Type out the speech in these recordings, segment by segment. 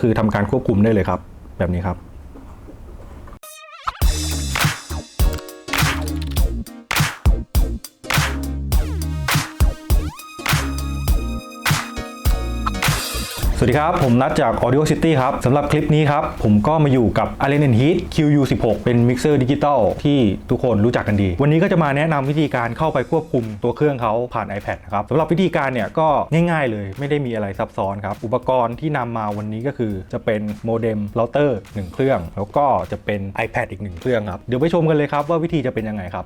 คือทำการควบคุมได้เลยครับแบบนี้ครับ สวัสดีครับ ผมนัดจาก Audio City ครับสำหรับคลิปนี้ครับ ผมก็มาอยู่กับ Allen Heat QU16 เป็นมิกเซอร์ดิจิตอลที่ทุกคนรู้จักกันดี วันนี้ก็จะมาแนะนำวิธีการเข้าไปควบคุมตัวเครื่องเขาผ่าน iPad นะครับสำหรับวิธีการเนี่ยก็ง่ายๆเลยไม่ได้มีอะไรซับซ้อนครับ อุปกรณ์ที่นำมาวันนี้ก็คือจะเป็นโมเด็มเราเตอร์1เครื่อง แล้วก็จะเป็น iPad อีก 1 เครื่องครับเดี๋ยวไปชมกันเลยครับว่าวิธีจะเป็นยังไงครับ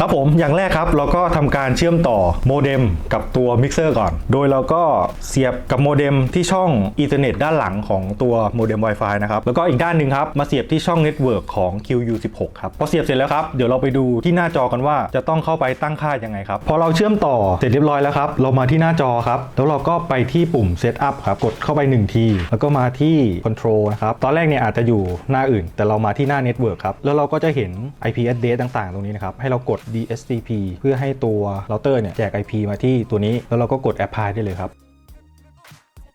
ครับผมอย่างแรกครับเราก็ทำการเชื่อมต่อโมเด็มกับตัวมิกเซอร์ก่อน โดยเราก็เสียบกับโมเด็มที่ช่องอีเทอร์เน็ตด้านหลังของตัวโมเด็ม Wi-Fi นะครับ แล้วก็อีกด้านหนึ่งครับมาเสียบที่ช่องเน็ตเวิร์กของ QU16 ครับ พอเสียบเสร็จแล้วครับ เดี๋ยวเราไปดูที่หน้าจอกันว่าจะต้องเข้าไปตั้งค่ายังไงครับ พอเราเชื่อมต่อเสร็จเรียบร้อยแล้วครับ เรามาที่หน้าจอครับ แล้วเราก็ไปที่ปุ่ม Setup ครับ กดเข้าไป 1 ที แล้วก็มาที่ Control นะครับ ตอนแรกเนี่ยอาจจะอยู่หน้าอื่น แต่เรามาที่หน้า Network ครับ แล้วเราก็จะเห็น IP address ต่าง ๆ ตรงนี้นะครับ ให้เรากด DHCP เพื่อให้ตัวเราเตอร์เนี่ยแจก IP มาที่ตัวนี้ แล้วเราก็กด Apply ได้เลยครับ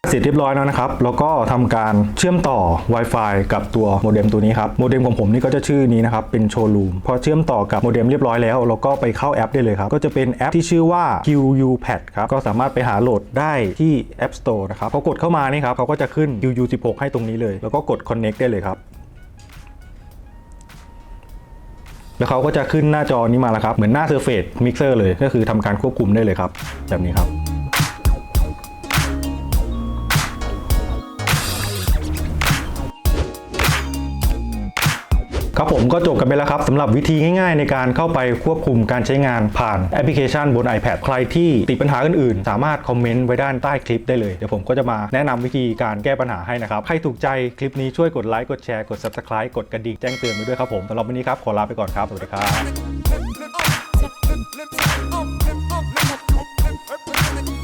เสร็จเรียบร้อยแล้วนะครับ แล้วก็ทำการเชื่อมต่อ Wi-Fi กับตัวโมเด็มตัวนี้ครับ โมเด็มของผมนี่ก็จะชื่อนี้นะครับ เป็นโชว์รูม พอเชื่อมต่อกับโมเด็มเรียบร้อยแล้ว เราก็ไปเข้าแอปได้เลยครับ ก็จะเป็นแอปที่ชื่อว่า QUPad ครับ ก็สามารถไปหาโหลดได้ที่ App Store นะครับ พอกดเข้ามานี่ครับเขาก็จะขึ้น QU16 ให้ตรงนี้เลย แล้วก็กด Connect ได้เลยครับ แล้วเขาก็จะขึ้นหน้าจอนี้มาแล้วครับ เหมือนหน้า Surface Mixer เลย ก็คือทำการควบคุมได้เลยครับ แบบนี้ครับ ครับผมก็จบกันไปแล้วครับสำหรับวิธีง่ายๆ ในการเข้าไปควบคุมการใช้งานผ่านแอปพลิเคชันบน iPad ใครที่ติดปัญหาอื่นๆ สามารถคอมเมนต์ไว้ด้านใต้คลิปได้เลย เดี๋ยวผมก็จะมาแนะนำวิธีการแก้ปัญหาให้นะครับ ใครถูกใจคลิปนี้ช่วยกดไลค์กดแชร์กด Subscribe กดกระดิ่งแจ้งเตือนไว้ด้วยครับผมสำหรับวันนี้ครับขอลาไปก่อนครับสวัสดีครับ